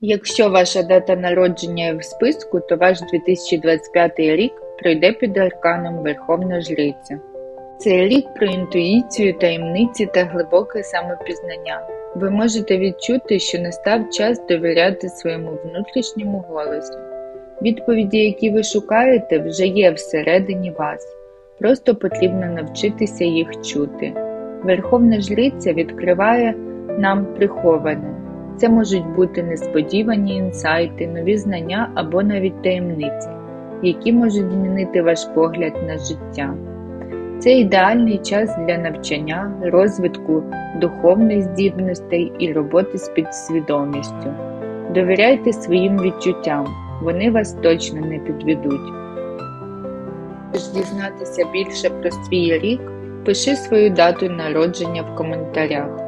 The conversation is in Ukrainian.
Якщо ваша дата народження в списку, то ваш 2025 рік пройде під арканом Верховна Жриця. Цей рік про інтуїцію, таємниці та глибоке самопізнання. Ви можете відчути, що настав час довіряти своєму внутрішньому голосу. Відповіді, які ви шукаєте, вже є всередині вас. Просто потрібно навчитися їх чути. Верховна Жриця відкриває нам приховане. Це можуть бути несподівані інсайти, нові знання або навіть таємниці, які можуть змінити ваш погляд на життя. Це ідеальний час для навчання, розвитку духовних здібностей і роботи з підсвідомістю. Довіряйте своїм відчуттям, вони вас точно не підведуть. Хочеш дізнатися більше про свій рік, пиши свою дату народження в коментарях.